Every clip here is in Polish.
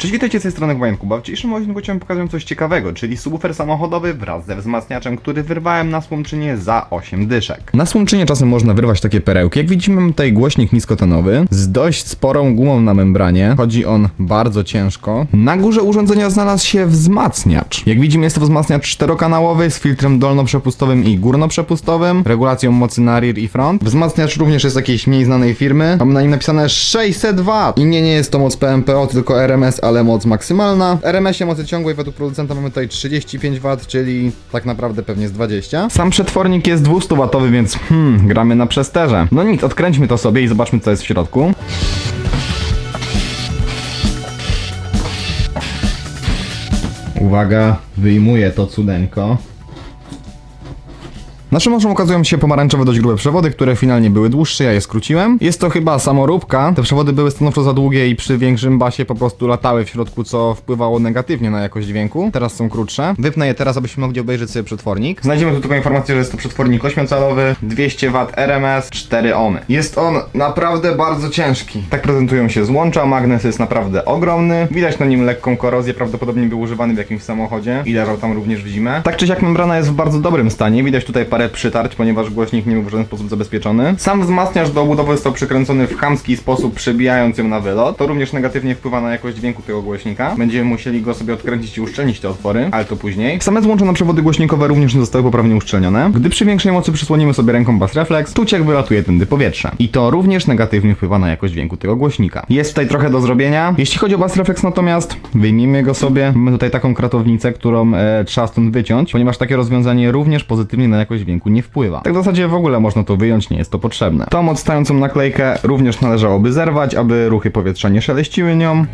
Cześć, witajcie z tej strony Wojen Kuba. W dzisiejszym odcinku chciałem pokazać coś ciekawego, czyli subwoofer samochodowy wraz ze wzmacniaczem, który wyrwałem na słomczynie za 8 dyszek. Na słomczynie czasem można wyrwać takie perełki. Jak widzimy mam tutaj głośnik niskotonowy z dość sporą gumą na membranie. Chodzi on bardzo ciężko. Na górze urządzenia znalazł się wzmacniacz. Jak widzimy jest to wzmacniacz czterokanałowy z filtrem dolnoprzepustowym i górnoprzepustowym, regulacją mocy na rear i front. Wzmacniacz również jest jakiejś mniej znanej firmy. Mam na nim napisane 600 W. I nie, nie jest to moc PMPO, tylko RMS, ale moc maksymalna. W RMS-ie mocy ciągłej według producenta mamy tutaj 35 W, czyli tak naprawdę pewnie z 20. Sam przetwornik jest 200 W, więc hmm, gramy na przesterze. No nic, odkręćmy to sobie i zobaczmy co jest w środku. Uwaga, wyjmuję to cudeńko. Naszym oczom ukazują się pomarańczowe dość grube przewody, które finalnie były dłuższe, ja je skróciłem. Jest to chyba samoróbka. Te przewody były stanowczo za długie i przy większym basie po prostu latały w środku, co wpływało negatywnie na jakość dźwięku. Teraz są krótsze. Wypnę je teraz, abyśmy mogli obejrzeć sobie przetwornik. Znajdziemy tu tylko informację, że jest to przetwornik 8-calowy, 200 W RMS, 4 ohmy. Jest on naprawdę bardzo ciężki. Tak prezentują się złącza, magnes jest naprawdę ogromny. Widać na nim lekką korozję, prawdopodobnie był używany w jakimś samochodzie i leżał tam również w zimę. Tak czy siak membrana jest w bardzo dobrym stanie. Widać tutaj parę przytarć, ponieważ głośnik nie był w żaden sposób zabezpieczony. Sam wzmacniacz do obudowy został przykręcony w chamski sposób, przebijając ją na wylot. To również negatywnie wpływa na jakość dźwięku tego głośnika. Będziemy musieli go sobie odkręcić i uszczelnić te otwory, ale to później. Same złączone przewody głośnikowe również nie zostały poprawnie uszczelnione. Gdy przy większej mocy przysłonimy sobie ręką bas reflex, tuciek wylatuje tędy powietrze. I to również negatywnie wpływa na jakość dźwięku tego głośnika. Jest tutaj trochę do zrobienia. Jeśli chodzi o bas reflex natomiast, wyjmijmy go sobie. Mamy tutaj taką kratownicę, którą e, trzeba stąd wyciąć, ponieważ takie rozwiązanie również pozytywnie na jakość dźwięku nie wpływa. Tak w zasadzie w ogóle można to wyjąć, nie jest to potrzebne. Tą odstającą naklejkę również należałoby zerwać, aby ruchy powietrza nie szeleściły nią.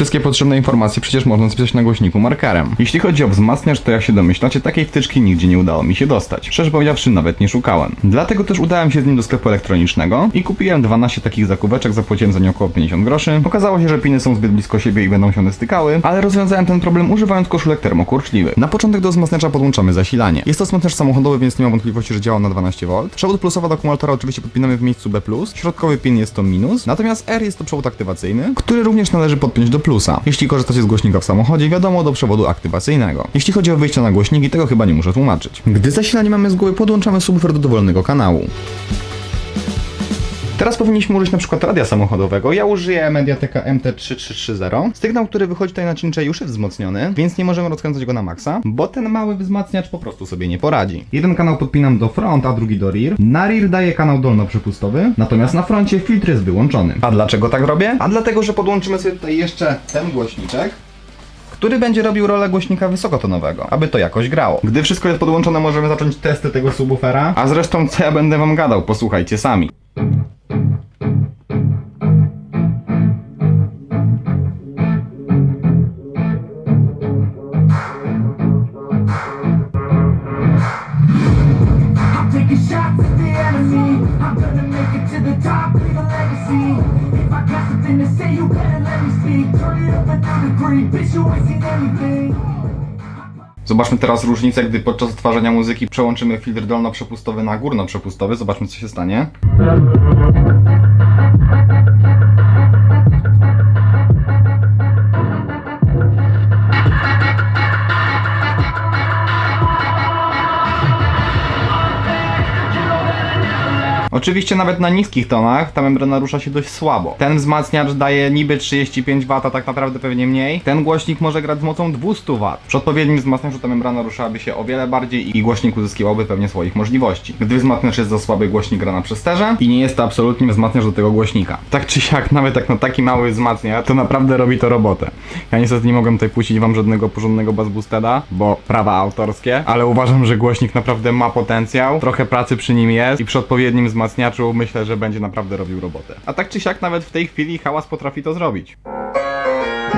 Wszystkie potrzebne informacje przecież można spisać na głośniku markerem. Jeśli chodzi o wzmacniacz, to jak się domyślacie, takiej wtyczki nigdzie nie udało mi się dostać. Szczerze powiedziawszy, nawet nie szukałem. Dlatego też udałem się z nim do sklepu elektronicznego i kupiłem 12 takich zakóweczek, zapłaciłem za nie około 50 groszy. Okazało się, że piny są zbyt blisko siebie i będą się one stykały, ale rozwiązałem ten problem używając koszulek termokurczliwych. Na początek do wzmacniacza podłączamy zasilanie. Jest to wzmacniacz samochodowy, więc nie mam wątpliwości, że działa na 12V. Przewód plusowy do akumulatora oczywiście podpinamy w miejscu B+, środkowy pin jest to minus, natomiast R jest to przewód aktywacyjny, który również należy podpiąć do plusa. Jeśli korzystacie z głośnika w samochodzie, wiadomo do przewodu aktywacyjnego. Jeśli chodzi o wyjście na głośniki, tego chyba nie muszę tłumaczyć. Gdy zasilanie mamy z góry, podłączamy subwoofer do dowolnego kanału. Teraz powinniśmy użyć na przykład radia samochodowego. Ja użyję Mediateka MT3330. Sygnał, który wychodzi tutaj na czyncze już jest wzmocniony, więc nie możemy rozkręcać go na maksa, bo ten mały wzmacniacz po prostu sobie nie poradzi. Jeden kanał podpinam do front, a drugi do rear. Na rear daję kanał dolnoprzepustowy, natomiast na froncie filtr jest wyłączony. A dlaczego tak robię? A dlatego, że podłączymy sobie tutaj jeszcze ten głośniczek który będzie robił rolę głośnika wysokotonowego, aby to jakoś grało. Gdy wszystko jest podłączone, możemy zacząć testy tego subwoofera, a zresztą co ja będę wam gadał, posłuchajcie sami. I'm gonna make it to the top, leave a legacy. If I got something to say, you better let me speak. Turn it up a new degree, bitch, you ain't seen anything. Zobaczmy teraz różnicę, gdy podczas odtwarzania muzyki przełączymy filtr dolno-przepustowy na górno-przepustowy. Zobaczmy, co się stanie. Oczywiście nawet na niskich tonach ta membrana rusza się dość słabo. Ten wzmacniacz daje niby 35 W, a tak naprawdę pewnie mniej. Ten głośnik może grać z mocą 200 W. Przy odpowiednim wzmacniaczu ta membrana ruszałaby się o wiele bardziej i głośnik uzyskiwałby pewnie swoich możliwości. Gdy wzmacniacz jest za słaby, głośnik gra na przesterze i nie jest to absolutnie wzmacniacz do tego głośnika. Tak czy siak, nawet jak na taki mały wzmacniacz, to naprawdę robi to robotę. Ja niestety nie mogłem tutaj puścić wam żadnego porządnego bass boostera, bo prawa autorskie, ale uważam, że głośnik naprawdę ma potencjał, trochę pracy przy nim jest i przy odpowiednim wzmacniaczu myślę, że będzie naprawdę robił robotę. A tak czy siak nawet w tej chwili hałas potrafi to zrobić.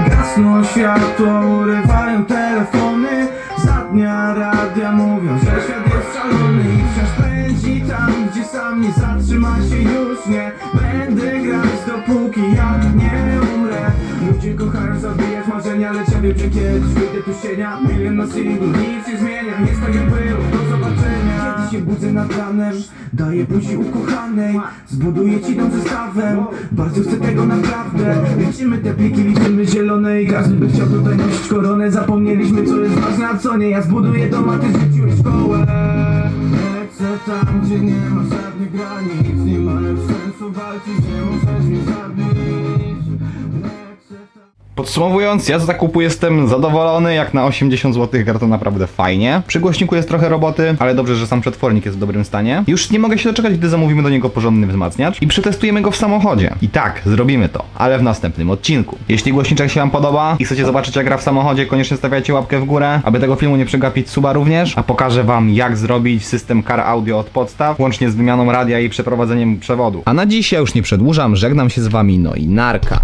Gasną światło, urywają telefony. Za dnia radia mówią, że świat jest szalony. I wciąż pędzi tam, gdzie sam nie zatrzyma się już nie Będę grać dopóki ja nie umrę. Ludzie kochają zabijać marzenia, ja wiem, że kiedyś wyjdę tu z cienia. Milion na singlu, nic nie zmienia, budzę nad ranem. Daję buzi ukochanej Zbuduję ci dom zestawem Bardzo chcę tego naprawdę. Liczymy te pliki, liczymy zielone I każdy by chciał tutaj nosić koronę. Zapomnieliśmy co jest ważne, a co nie. Ja zbuduję dom, a ty rzuciłeś szkołę. Lecę tam, gdzie nie ma żadnych granic. Nie ma sensu walczyć, nie możesz zabić Podsumowując, ja z zakupu jestem zadowolony, jak na 80 zł gra to naprawdę fajnie. Przy głośniku jest trochę roboty, ale dobrze, że sam przetwornik jest w dobrym stanie. Już nie mogę się doczekać, gdy zamówimy do niego porządny wzmacniacz i przetestujemy go w samochodzie. I tak, zrobimy to, ale w następnym odcinku. Jeśli głośniczek się wam podoba i chcecie zobaczyć jak gra w samochodzie, koniecznie stawiajcie łapkę w górę, aby tego filmu nie przegapić suba również, a pokażę wam jak zrobić system car audio od podstaw, łącznie z wymianą radia i przeprowadzeniem przewodu. A na dziś ja już nie przedłużam, żegnam się z wami, no i narka.